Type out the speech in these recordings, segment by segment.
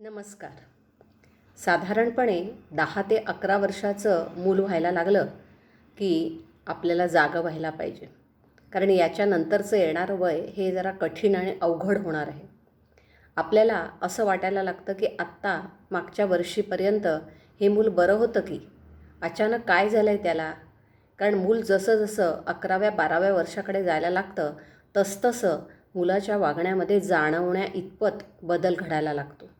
नमस्कार. साधारणपणे दहा ते अकरा वर्षाचं मूल व्हायला लागलं की आपल्याला जागं व्हायला पाहिजे. कारण याच्यानंतरचं येणारं वय हे जरा कठीण आणि अवघड होणार आहे. आपल्याला असं वाटायला लागतं की आत्ता मागच्या वर्षीपर्यंत हे मूल बरं होतं की? अचानक काय झालं आहे त्याला? कारण मूल जसं जसं अकराव्या बाराव्या वर्षाकडे जायला लागतं तसतसं मुलाच्या वागण्यामध्ये जाणवण्या इतपत बदल घडायला लागतो.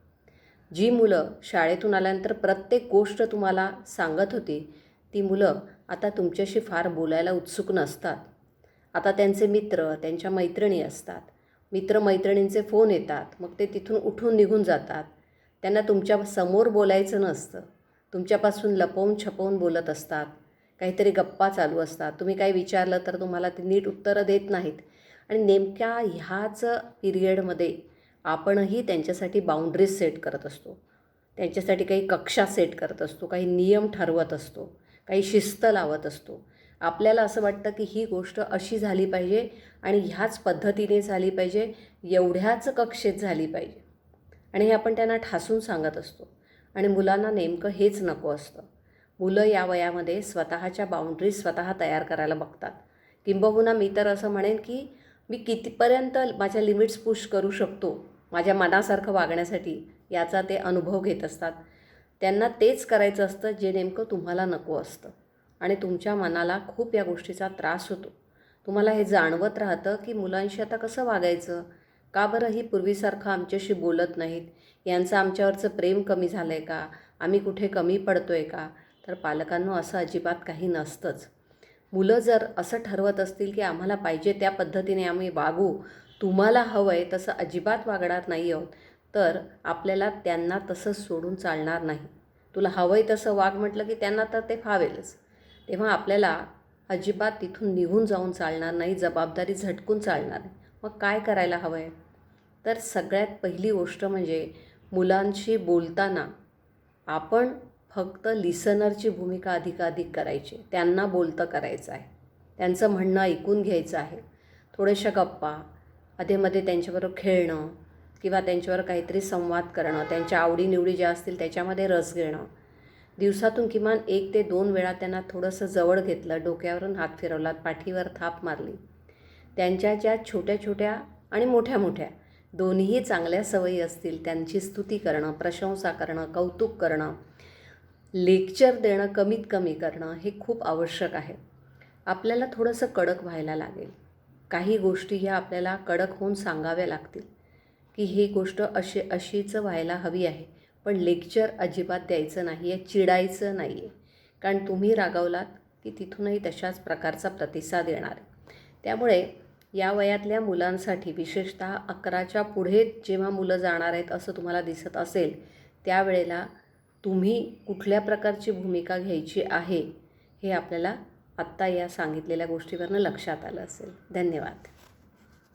जी मुलं शाळेतून आल्यानंतर प्रत्येक गोष्ट तुम्हाला सांगत होती ती मुलं आता तुमच्याशी फार बोलायला उत्सुक नसतात. आता त्यांचे मित्र त्यांच्या मैत्रिणी असतात. मित्रमैत्रिणींचे फोन येतात मग ते तिथून उठून निघून जातात. त्यांना तुमच्यासमोर बोलायचं नसतं. तुमच्यापासून लपवून छपवून बोलत असतात. काहीतरी गप्पा चालू असतात. तुम्ही काही विचारलं तर तुम्हाला ते नीट उत्तरं देत नाहीत. आणि नेमक्या ह्याच पिरियडमध्ये आपणही त्यांच्यासाठी बाउंड्रीज सेट करत असतो. त्यांच्यासाठी काही कक्षा सेट करत असतो काही नियम ठरवत असतो काही शिस्त लावत असतो. आपल्याला असं वाटतं की ही गोष्ट अशी झाली पाहिजे आणि ह्याच पद्धतीने झाली पाहिजे एवढ्याच कक्षेत झाली पाहिजे. आणि हे आपण त्यांना ठासून सांगत असतो. आणि मुलांना नेमकं हेच नको असतं. मुलं या वयामध्ये स्वतःच्या बाउंड्रीज स्वतः तयार करायला बघतात. किंबहुना मी तर असं म्हणेन की मी कितीपर्यंत माझ्या लिमिट्स पुश करू शकतो माझ्या मनासारखं वागण्यासाठी याचा ते अनुभव घेत असतात. त्यांना तेच करायचं असतं जे नेमकं तुम्हाला नको असतं. आणि तुमच्या मनाला खूप या गोष्टीचा त्रास होतो. तुम्हाला हे जाणवत राहतं की मुलांशी आता कसं वागायचं? का बरं ही पूर्वीसारखं आमच्याशी बोलत नाहीत? यांचं आमच्यावरचं प्रेम कमी झालं आहे का? आम्ही कुठे कमी पडतो आहे का? तर पालकांनो असं अजिबात काही नसतंच. मुलं जर असं ठरवत असतील की आम्हाला पाहिजे त्या पद्धतीने आम्ही वागू तुम्हाला हवं आहे तसं अजिबात वागणार नाही आहोत तर आपल्याला त्यांना तसंच सोडून चालणार नाही. तुला हवं आहे तसं वाग म्हटलं की त्यांना तर ते फावेलच. तेव्हा आपल्याला अजिबात तिथून निघून जाऊन चालणार नाही जबाबदारी झटकून चालणार नाही. मग काय करायला हवं आहे तर सगळ्यात पहिली गोष्ट म्हणजे मुलांशी बोलताना आपण फक्त लिसनरची भूमिका अधिकाधिक करायची. त्यांना बोलतं करायचं आहे. त्यांचं म्हणणं ऐकून घ्यायचं आहे. थोड्याशा गप्पा अधेमध्ये त्यांच्याबरोबर खेळणं किंवा त्यांच्यावर काहीतरी संवाद करणं त्यांच्या आवडीनिवडी ज्या असतील त्याच्यामध्ये रस घेणं. दिवसातून किमान एक ते दोन वेळा त्यांना थोडंसं जवळ घेतलं डोक्यावरून हात फिरवलात पाठीवर थाप मारली. त्यांच्या ज्या छोट्या छोट्या आणि मोठ्या मोठ्या दोन्हीही चांगल्या सवयी असतील त्यांची स्तुती करणं प्रशंसा करणं कौतुक करणं लेक्चर देणं कमीत कमी करणं हे खूप आवश्यक आहे. आपल्याला थोडंसं कडक व्हायला लागेल. काही गोष्टी ह्या आपल्याला कडक होऊन सांगाव्या लागतील. की ही गोष्ट अशी अशीच व्हायला हवी आहे. पण लेक्चर अजिबात द्यायचं नाही आहे चिडायचं नाही आहे कारण तुम्ही रागावलात की तिथूनही तशाच प्रकारचा प्रतिसाद येणार आहे. त्यामुळे या वयातल्या मुलांसाठी विशेषतः अकराच्या पुढे जेव्हा मुलं जाणार आहेत असं तुम्हाला दिसत असेल त्यावेळेला तुम्ही कुठल्या प्रकारची भूमिका घ्यायची आहे हे आपल्याला आत्ता या सांगितलेल्या गोष्टीवरनं लक्षात आलं असेल. धन्यवाद.